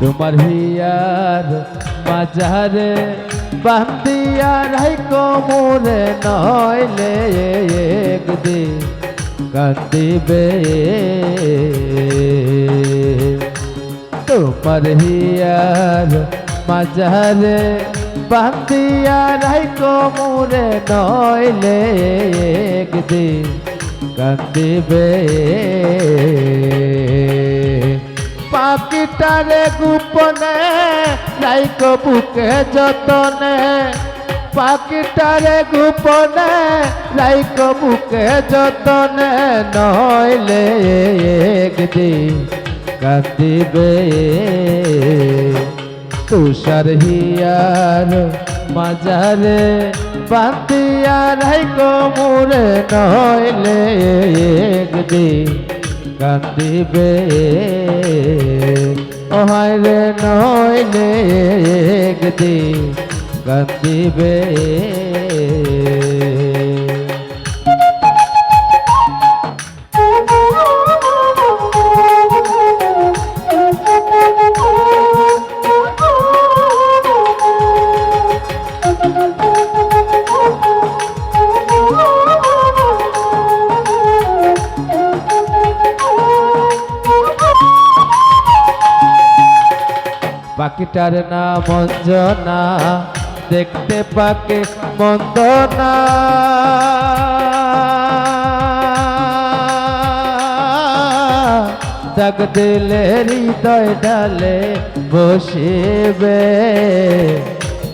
তোমার হিয়ার মাঝারে বান্দিয়া রাই কোমরে নইলে একদিন কান্দিবে। তোমার হিয়ার মাঝারে বান্দিয়া রাই কোমরে নইলে একদিন কান্দিবে। পাখিটারে গোপনে লাইক বুকে যতনে। পাখিটারে গোপনে লাইক বুকে যতনে। নইলে একদিন কাঁদিবে। তুষার হিয়ার মাজারে বান্দিয়া রাইক নইলে একদিন কান্দিবে ওহাই নয় নইলে একদিন কান্দিবে পাখিটার নাম অঞ্জনা দেখতে পাকে মন্দ না দিলে হৃদয় ডালে বসিবে।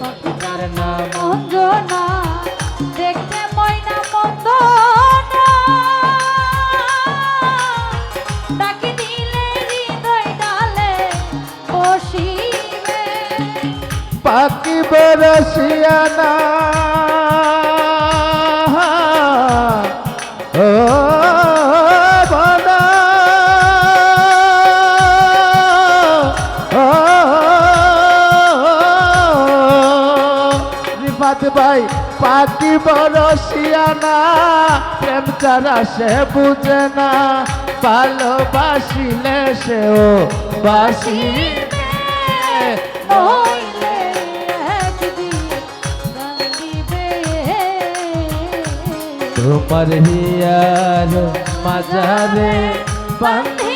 পাখিটার নাম অঞ্জনা ও রিফাত ভাই পাখি বরসিয়ানা প্রেম ছাড়া সে বুঝে না। ভালোবাসিলে সেও বাসিবে তোমার হিয়ার মাজারে বান্ধি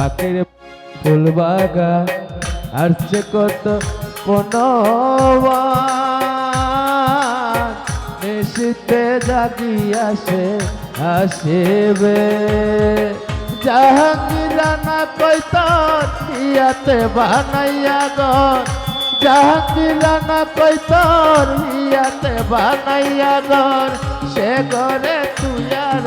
পাখির ফুল বাগা আর সে কত নিশিতে জাগি আসে আসিবে জাহাঙ্গীরানা কইতন ইয়াতে বানাইয়া গন। জাহাঙ্গীরানা কইতন ইয়াতে বানাইয়া গন। সে ঘরে তুই আর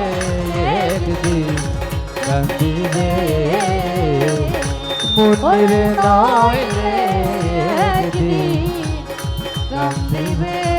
ডাকিলে মনের নয় দিবে